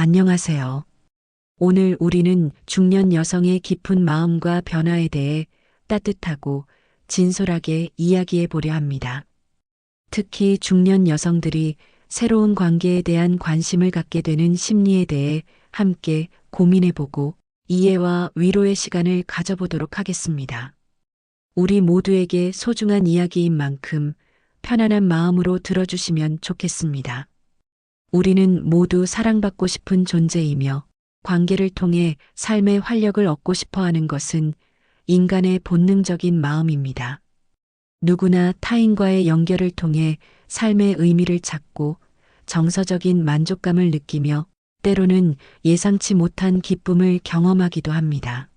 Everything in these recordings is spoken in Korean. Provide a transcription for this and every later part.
안녕하세요. 오늘 우리는 중년 여성의 깊은 마음과 변화에 대해 따뜻하고 진솔하게 이야기해 보려 합니다. 특히 중년 여성들이 새로운 관계에 대한 관심을 갖게 되는 심리에 대해 함께 고민해 보고 이해와 위로의 시간을 가져보도록 하겠습니다. 우리 모두에게 소중한 이야기인 만큼 편안한 마음으로 들어주시면 좋겠습니다. 우리는 모두 사랑받고 싶은 존재이며 관계를 통해 삶의 활력을 얻고 싶어 하는 것은 인간의 본능적인 마음입니다. 누구나 타인과의 연결을 통해 삶의 의미를 찾고 정서적인 만족감을 느끼며 때로는 예상치 못한 기쁨을 경험하기도 합니다.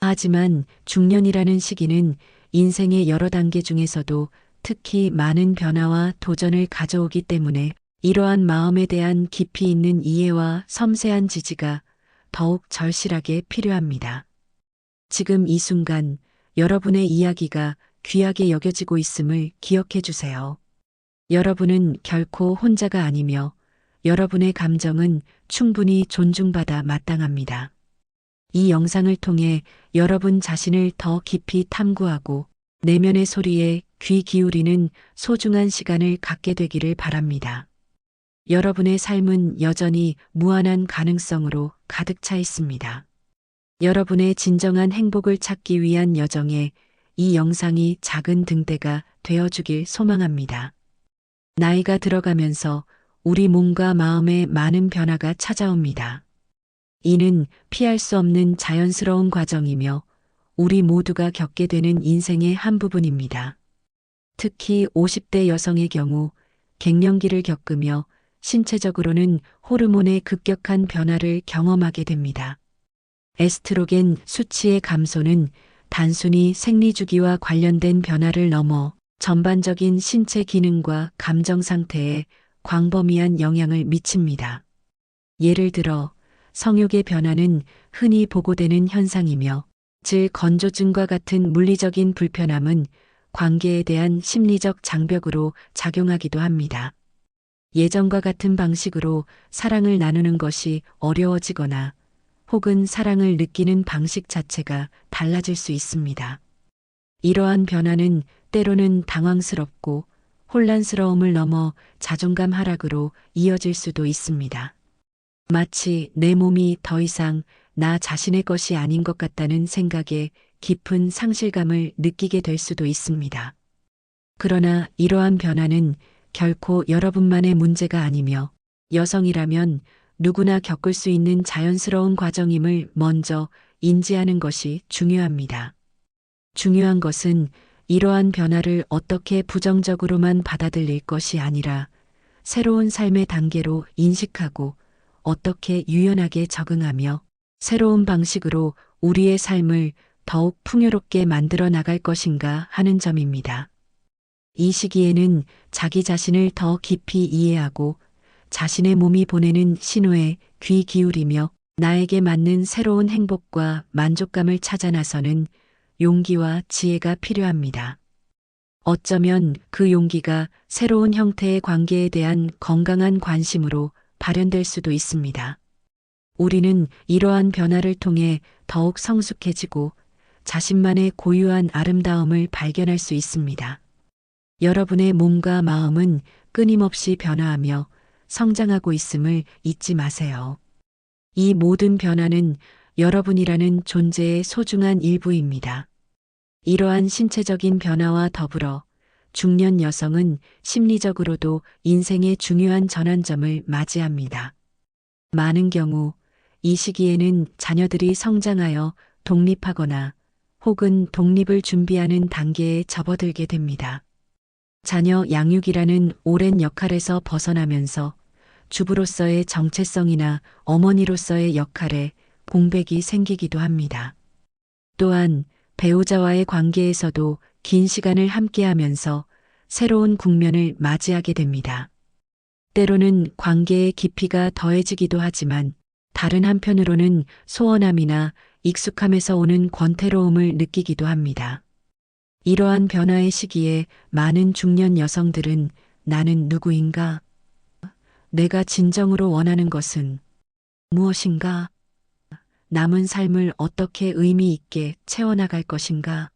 하지만 중년이라는 시기는 인생의 여러 단계 중에서도 특히 많은 변화와 도전을 가져오기 때문에 이러한 마음에 대한 깊이 있는 이해와 섬세한 지지가 더욱 절실하게 필요합니다. 지금 이 순간 여러분의 이야기가 귀하게 여겨지고 있음을 기억해 주세요. 여러분은 결코 혼자가 아니며 여러분의 감정은 충분히 존중받아 마땅합니다. 이 영상을 통해 여러분 자신을 더 깊이 탐구하고 내면의 소리에 귀 기울이는 소중한 시간을 갖게 되기를 바랍니다. 여러분의 삶은 여전히 무한한 가능성으로 가득 차 있습니다. 여러분의 진정한 행복을 찾기 위한 여정에 이 영상이 작은 등대가 되어주길 소망합니다. 나이가 들어가면서 우리 몸과 마음에 많은 변화가 찾아옵니다. 이는 피할 수 없는 자연스러운 과정이며 우리 모두가 겪게 되는 인생의 한 부분입니다. 특히 50대 여성의 경우 갱년기를 겪으며 신체적으로는 호르몬의 급격한 변화를 경험하게 됩니다. 에스트로겐 수치의 감소는 단순히 생리 주기와 관련된 변화를 넘어 전반적인 신체 기능과 감정 상태에 광범위한 영향을 미칩니다. 예를 들어 성욕의 변화는 흔히 보고되는 현상이며 질 건조증과 같은 물리적인 불편함은 관계에 대한 심리적 장벽으로 작용하기도 합니다. 예전과 같은 방식으로 사랑을 나누는 것이 어려워지거나 혹은 사랑을 느끼는 방식 자체가 달라질 수 있습니다. 이러한 변화는 때로는 당황스럽고 혼란스러움을 넘어 자존감 하락으로 이어질 수도 있습니다. 마치 내 몸이 더 이상 나 자신의 것이 아닌 것 같다는 생각에 깊은 상실감을 느끼게 될 수도 있습니다. 그러나 이러한 변화는 결코 여러분만의 문제가 아니며 여성이라면 누구나 겪을 수 있는 자연스러운 과정임을 먼저 인지하는 것이 중요합니다. 중요한 것은 이러한 변화를 어떻게 부정적으로만 받아들일 것이 아니라 새로운 삶의 단계로 인식하고 어떻게 유연하게 적응하며 새로운 방식으로 우리의 삶을 더욱 풍요롭게 만들어 나갈 것인가 하는 점입니다. 이 시기에는 자기 자신을 더 깊이 이해하고 자신의 몸이 보내는 신호에 귀 기울이며 나에게 맞는 새로운 행복과 만족감을 찾아 나서는 용기와 지혜가 필요합니다. 어쩌면 그 용기가 새로운 형태의 관계에 대한 건강한 관심으로 발현될 수도 있습니다. 우리는 이러한 변화를 통해 더욱 성숙해지고 자신만의 고유한 아름다움을 발견할 수 있습니다. 여러분의 몸과 마음은 끊임없이 변화하며 성장하고 있음을 잊지 마세요. 이 모든 변화는 여러분이라는 존재의 소중한 일부입니다. 이러한 신체적인 변화와 더불어 중년 여성은 심리적으로도 인생의 중요한 전환점을 맞이합니다. 많은 경우 이 시기에는 자녀들이 성장하여 독립하거나 혹은 독립을 준비하는 단계에 접어들게 됩니다. 자녀 양육이라는 오랜 역할에서 벗어나면서 주부로서의 정체성이나 어머니로서의 역할에 공백이 생기기도 합니다. 또한 배우자와의 관계에서도 긴 시간을 함께하면서 새로운 국면을 맞이하게 됩니다. 때로는 관계의 깊이가 더해지기도 하지만 다른 한편으로는 소원함이나 익숙함에서 오는 권태로움을 느끼기도 합니다. 이러한 변화의 시기에 많은 중년 여성들은 나는 누구인가? 내가 진정으로 원하는 것은 무엇인가? 남은 삶을 어떻게 의미 있게 채워나갈 것인가?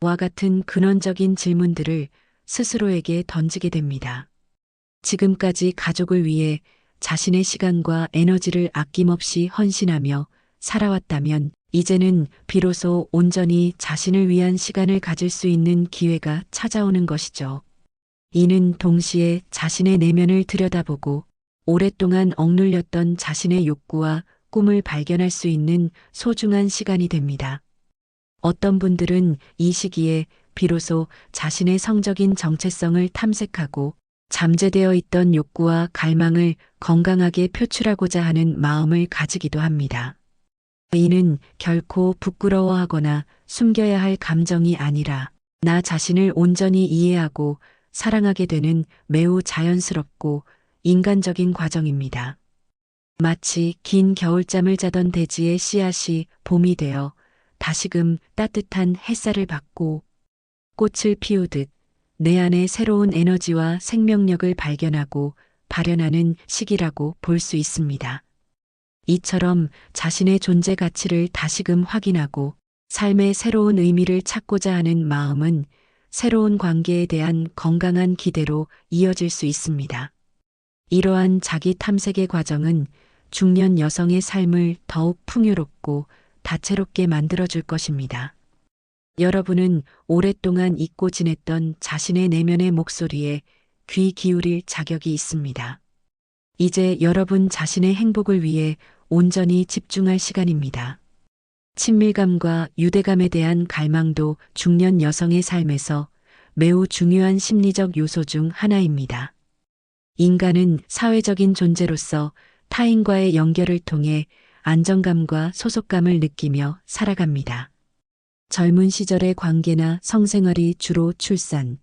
와 같은 근원적인 질문들을 스스로에게 던지게 됩니다. 지금까지 가족을 위해 자신의 시간과 에너지를 아낌없이 헌신하며 살아왔다면 이제는 비로소 온전히 자신을 위한 시간을 가질 수 있는 기회가 찾아오는 것이죠. 이는 동시에 자신의 내면을 들여다보고 오랫동안 억눌렸던 자신의 욕구와 꿈을 발견할 수 있는 소중한 시간이 됩니다. 어떤 분들은 이 시기에 비로소 자신의 성적인 정체성을 탐색하고 잠재되어 있던 욕구와 갈망을 건강하게 표출하고자 하는 마음을 가지기도 합니다. 이는 결코 부끄러워하거나 숨겨야 할 감정이 아니라 나 자신을 온전히 이해하고 사랑하게 되는 매우 자연스럽고 인간적인 과정입니다. 마치 긴 겨울잠을 자던 대지의 씨앗이 봄이 되어 다시금 따뜻한 햇살을 받고 꽃을 피우듯 내 안에 새로운 에너지와 생명력을 발견하고 발현하는 시기라고 볼 수 있습니다. 이처럼 자신의 존재 가치를 다시금 확인하고 삶의 새로운 의미를 찾고자 하는 마음은 새로운 관계에 대한 건강한 기대로 이어질 수 있습니다. 이러한 자기 탐색의 과정은 중년 여성의 삶을 더욱 풍요롭고 다채롭게 만들어줄 것입니다. 여러분은 오랫동안 잊고 지냈던 자신의 내면의 목소리에 귀 기울일 자격이 있습니다. 이제 여러분 자신의 행복을 위해 온전히 집중할 시간입니다. 친밀감과 유대감에 대한 갈망도 중년 여성의 삶에서 매우 중요한 심리적 요소 중 하나입니다. 인간은 사회적인 존재로서 타인과의 연결을 통해 안정감과 소속감을 느끼며 살아갑니다. 젊은 시절의 관계나 성생활이 주로 출산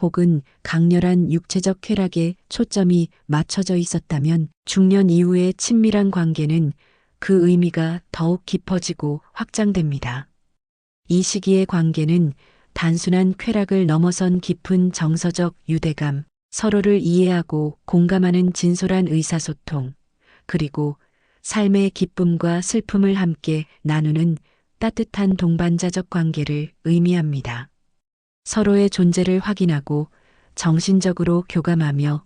혹은 강렬한 육체적 쾌락에 초점이 맞춰져 있었다면 중년 이후의 친밀한 관계는 그 의미가 더욱 깊어지고 확장됩니다. 이 시기의 관계는 단순한 쾌락을 넘어선 깊은 정서적 유대감, 서로를 이해하고 공감하는 진솔한 의사소통, 그리고 삶의 기쁨과 슬픔을 함께 나누는 따뜻한 동반자적 관계를 의미합니다. 서로의 존재를 확인하고 정신적으로 교감하며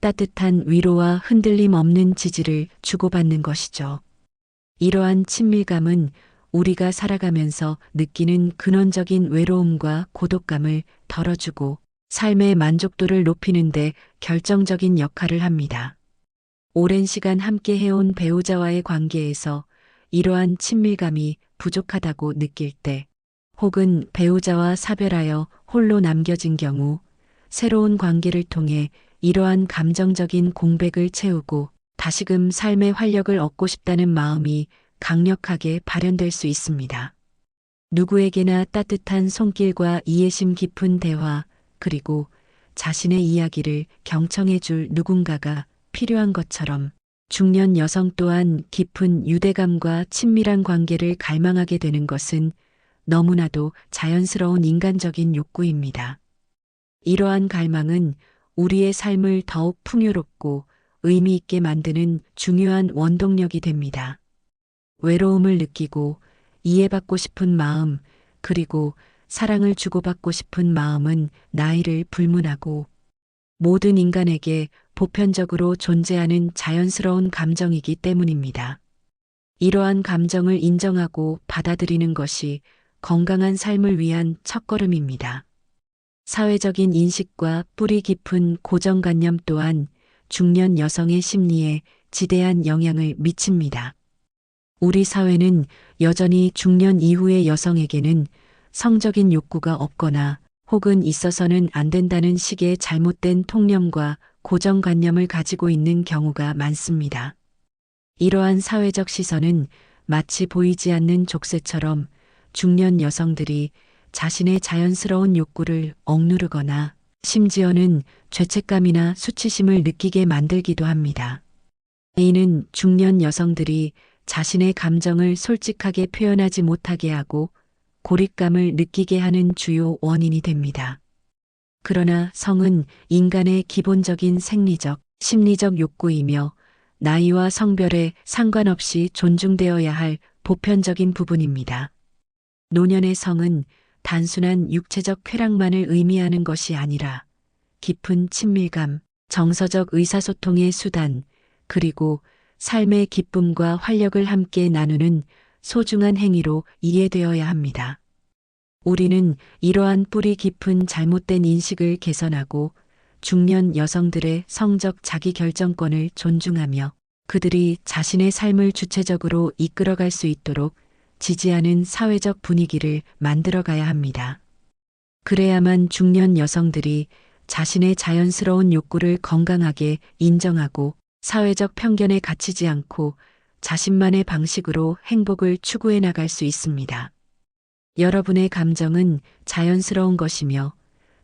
따뜻한 위로와 흔들림 없는 지지를 주고받는 것이죠. 이러한 친밀감은 우리가 살아가면서 느끼는 근원적인 외로움과 고독감을 덜어주고 삶의 만족도를 높이는데 결정적인 역할을 합니다. 오랜 시간 함께 해온 배우자와의 관계에서 이러한 친밀감이 부족하다고 느낄 때, 혹은 배우자와 사별하여 홀로 남겨진 경우, 새로운 관계를 통해 이러한 감정적인 공백을 채우고 다시금 삶의 활력을 얻고 싶다는 마음이 강력하게 발현될 수 있습니다. 누구에게나 따뜻한 손길과 이해심 깊은 대화, 그리고 자신의 이야기를 경청해 줄 누군가가 필요한 것처럼 중년 여성 또한 깊은 유대감과 친밀한 관계를 갈망하게 되는 것은 너무나도 자연스러운 인간적인 욕구입니다. 이러한 갈망은 우리의 삶을 더욱 풍요롭고 의미 있게 만드는 중요한 원동력이 됩니다. 외로움을 느끼고 이해받고 싶은 마음, 그리고 사랑을 주고받고 싶은 마음은 나이를 불문하고 모든 인간에게 보편적으로 존재하는 자연스러운 감정이기 때문입니다. 이러한 감정을 인정하고 받아들이는 것이 건강한 삶을 위한 첫걸음입니다. 사회적인 인식과 뿌리 깊은 고정관념 또한 중년 여성의 심리에 지대한 영향을 미칩니다. 우리 사회는 여전히 중년 이후의 여성에게는 성적인 욕구가 없거나 혹은 있어서는 안 된다는 식의 잘못된 통념과 고정관념을 가지고 있는 경우가 많습니다. 이러한 사회적 시선은 마치 보이지 않는 족쇄처럼 중년 여성들이 자신의 자연스러운 욕구를 억누르거나 심지어는 죄책감이나 수치심을 느끼게 만들기도 합니다. 이는 중년 여성들이 자신의 감정을 솔직하게 표현하지 못하게 하고 고립감을 느끼게 하는 주요 원인이 됩니다. 그러나 성은 인간의 기본적인 생리적, 심리적 욕구이며 나이와 성별에 상관없이 존중되어야 할 보편적인 부분입니다. 노년의 성은 단순한 육체적 쾌락만을 의미하는 것이 아니라 깊은 친밀감, 정서적 의사소통의 수단, 그리고 삶의 기쁨과 활력을 함께 나누는 소중한 행위로 이해되어야 합니다. 우리는 이러한 뿌리 깊은 잘못된 인식을 개선하고 중년 여성들의 성적 자기 결정권을 존중하며 그들이 자신의 삶을 주체적으로 이끌어갈 수 있도록 지지하는 사회적 분위기를 만들어가야 합니다. 그래야만 중년 여성들이 자신의 자연스러운 욕구를 건강하게 인정하고 사회적 편견에 갇히지 않고 자신만의 방식으로 행복을 추구해 나갈 수 있습니다. 여러분의 감정은 자연스러운 것이며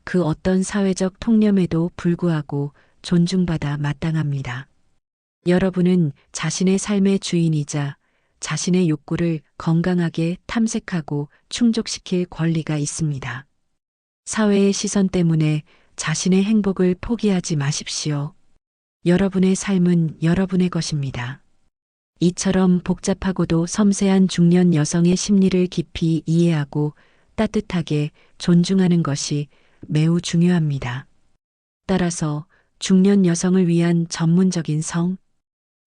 그 어떤 사회적 통념에도 불구하고 존중받아 마땅합니다. 여러분은 자신의 삶의 주인이자 자신의 욕구를 건강하게 탐색하고 충족시킬 권리가 있습니다. 사회의 시선 때문에 자신의 행복을 포기하지 마십시오. 여러분의 삶은 여러분의 것입니다. 이처럼 복잡하고도 섬세한 중년 여성의 심리를 깊이 이해하고 따뜻하게 존중하는 것이 매우 중요합니다. 따라서 중년 여성을 위한 전문적인 성,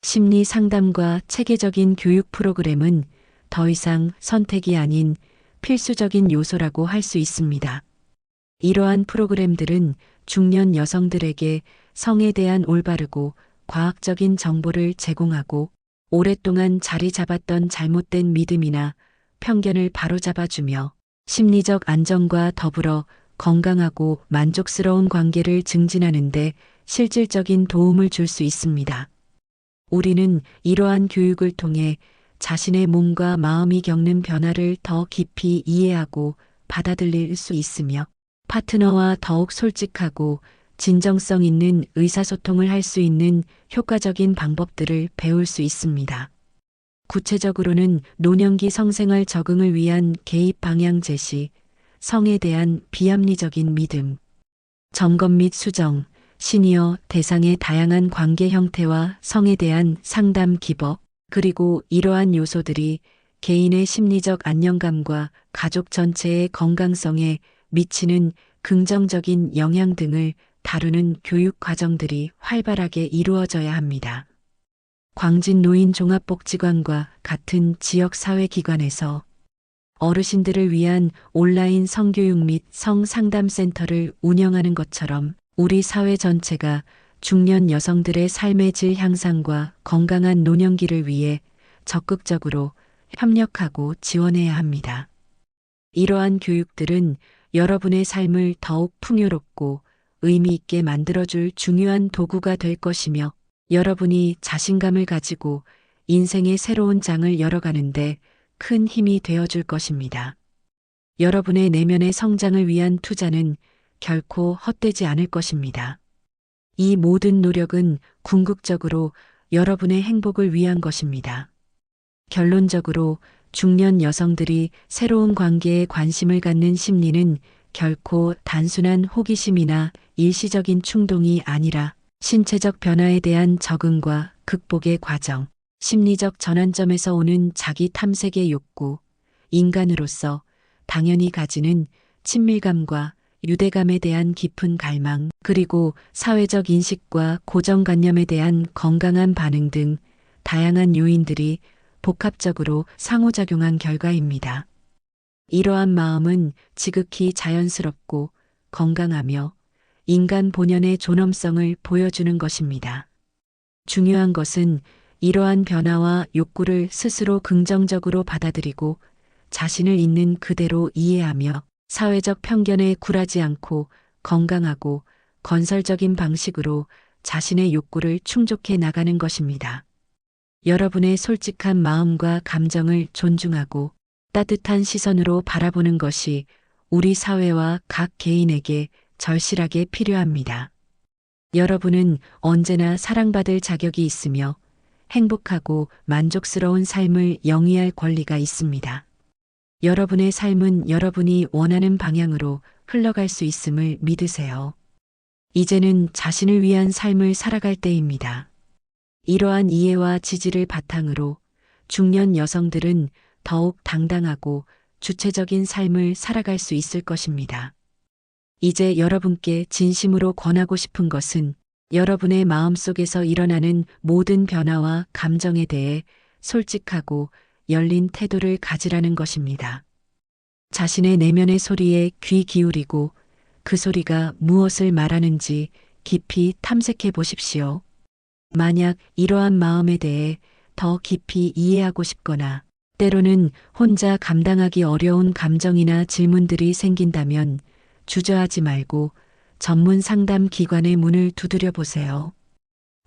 심리 상담과 체계적인 교육 프로그램은 더 이상 선택이 아닌 필수적인 요소라고 할 수 있습니다. 이러한 프로그램들은 중년 여성들에게 성에 대한 올바르고 과학적인 정보를 제공하고 오랫동안 자리 잡았던 잘못된 믿음이나 편견을 바로잡아주며 심리적 안정과 더불어 건강하고 만족스러운 관계를 증진하는데 실질적인 도움을 줄 수 있습니다. 우리는 이러한 교육을 통해 자신의 몸과 마음이 겪는 변화를 더 깊이 이해하고 받아들일 수 있으며 파트너와 더욱 솔직하고 진정성 있는 의사소통을 할 수 있는 효과적인 방법들을 배울 수 있습니다. 구체적으로는 노년기 성생활 적응을 위한 개입 방향 제시, 성에 대한 비합리적인 믿음, 점검 및 수정, 시니어 대상의 다양한 관계 형태와 성에 대한 상담 기법, 그리고 이러한 요소들이 개인의 심리적 안정감과 가족 전체의 건강성에 미치는 긍정적인 영향 등을 다루는 교육 과정들이 활발하게 이루어져야 합니다. 광진 노인 종합복지관과 같은 지역 사회 기관에서 어르신들을 위한 온라인 성교육 및 성상담 센터를 운영하는 것처럼 우리 사회 전체가 중년 여성들의 삶의 질 향상과 건강한 노년기를 위해 적극적으로 협력하고 지원해야 합니다. 이러한 교육들은 여러분의 삶을 더욱 풍요롭고 의미 있게 만들어줄 중요한 도구가 될 것이며 여러분이 자신감을 가지고 인생의 새로운 장을 열어가는데 큰 힘이 되어줄 것입니다. 여러분의 내면의 성장을 위한 투자는 결코 헛되지 않을 것입니다. 이 모든 노력은 궁극적으로 여러분의 행복을 위한 것입니다. 결론적으로 중년 여성들이 새로운 관계에 관심을 갖는 심리는 결코 단순한 호기심이나 일시적인 충동이 아니라 신체적 변화에 대한 적응과 극복의 과정, 심리적 전환점에서 오는 자기 탐색의 욕구, 인간으로서 당연히 가지는 친밀감과 유대감에 대한 깊은 갈망, 그리고 사회적 인식과 고정관념에 대한 건강한 반응 등 다양한 요인들이 복합적으로 상호작용한 결과입니다. 이러한 마음은 지극히 자연스럽고 건강하며 인간 본연의 존엄성을 보여주는 것입니다. 중요한 것은 이러한 변화와 욕구를 스스로 긍정적으로 받아들이고 자신을 있는 그대로 이해하며 사회적 편견에 굴하지 않고 건강하고 건설적인 방식으로 자신의 욕구를 충족해 나가는 것입니다. 여러분의 솔직한 마음과 감정을 존중하고 따뜻한 시선으로 바라보는 것이 우리 사회와 각 개인에게 절실하게 필요합니다. 여러분은 언제나 사랑받을 자격이 있으며 행복하고 만족스러운 삶을 영위할 권리가 있습니다. 여러분의 삶은 여러분이 원하는 방향으로 흘러갈 수 있음을 믿으세요. 이제는 자신을 위한 삶을 살아갈 때입니다. 이러한 이해와 지지를 바탕으로 중년 여성들은 더욱 당당하고 주체적인 삶을 살아갈 수 있을 것입니다. 이제 여러분께 진심으로 권하고 싶은 것은 여러분의 마음속에서 일어나는 모든 변화와 감정에 대해 솔직하고 열린 태도를 가지라는 것입니다. 자신의 내면의 소리에 귀 기울이고 그 소리가 무엇을 말하는지 깊이 탐색해 보십시오. 만약 이러한 마음에 대해 더 깊이 이해하고 싶거나 때로는 혼자 감당하기 어려운 감정이나 질문들이 생긴다면 주저하지 말고 전문 상담 기관의 문을 두드려 보세요.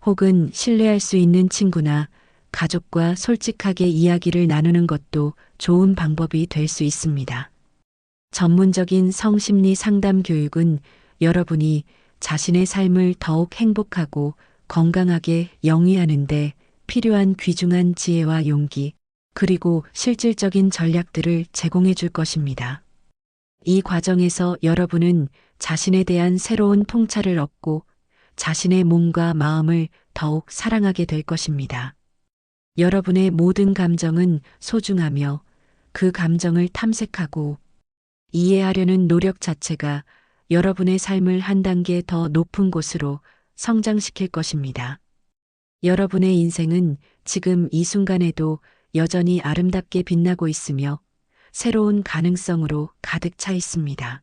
혹은 신뢰할 수 있는 친구나 가족과 솔직하게 이야기를 나누는 것도 좋은 방법이 될 수 있습니다. 전문적인 성심리 상담 교육은 여러분이 자신의 삶을 더욱 행복하고 건강하게 영위하는데 필요한 귀중한 지혜와 용기, 그리고 실질적인 전략들을 제공해 줄 것입니다. 이 과정에서 여러분은 자신에 대한 새로운 통찰을 얻고 자신의 몸과 마음을 더욱 사랑하게 될 것입니다. 여러분의 모든 감정은 소중하며 그 감정을 탐색하고 이해하려는 노력 자체가 여러분의 삶을 한 단계 더 높은 곳으로 성장시킬 것입니다. 여러분의 인생은 지금 이 순간에도 여전히 아름답게 빛나고 있으며 새로운 가능성으로 가득 차 있습니다.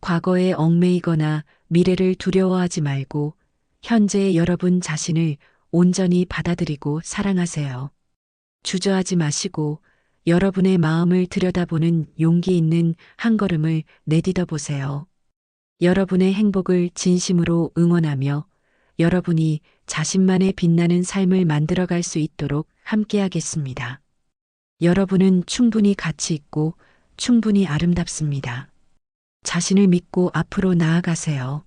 과거에 얽매이거나 미래를 두려워하지 말고 현재의 여러분 자신을 온전히 받아들이고 사랑하세요. 주저하지 마시고 여러분의 마음을 들여다보는 용기 있는 한 걸음을 내딛어 보세요. 여러분의 행복을 진심으로 응원하며 여러분이 자신만의 빛나는 삶을 만들어갈 수 있도록 함께하겠습니다. 여러분은 충분히 가치 있고 충분히 아름답습니다. 자신을 믿고 앞으로 나아가세요.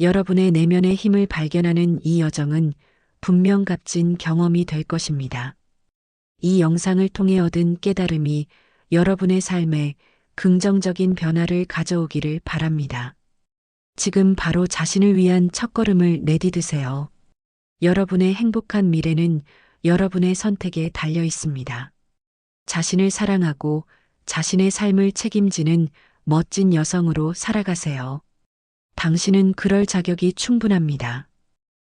여러분의 내면의 힘을 발견하는 이 여정은 분명 값진 경험이 될 것입니다. 이 영상을 통해 얻은 깨달음이 여러분의 삶에 긍정적인 변화를 가져오기를 바랍니다. 지금 바로 자신을 위한 첫걸음을 내디드세요. 여러분의 행복한 미래는 여러분의 선택에 달려 있습니다. 자신을 사랑하고 자신의 삶을 책임지는 멋진 여성으로 살아가세요. 당신은 그럴 자격이 충분합니다.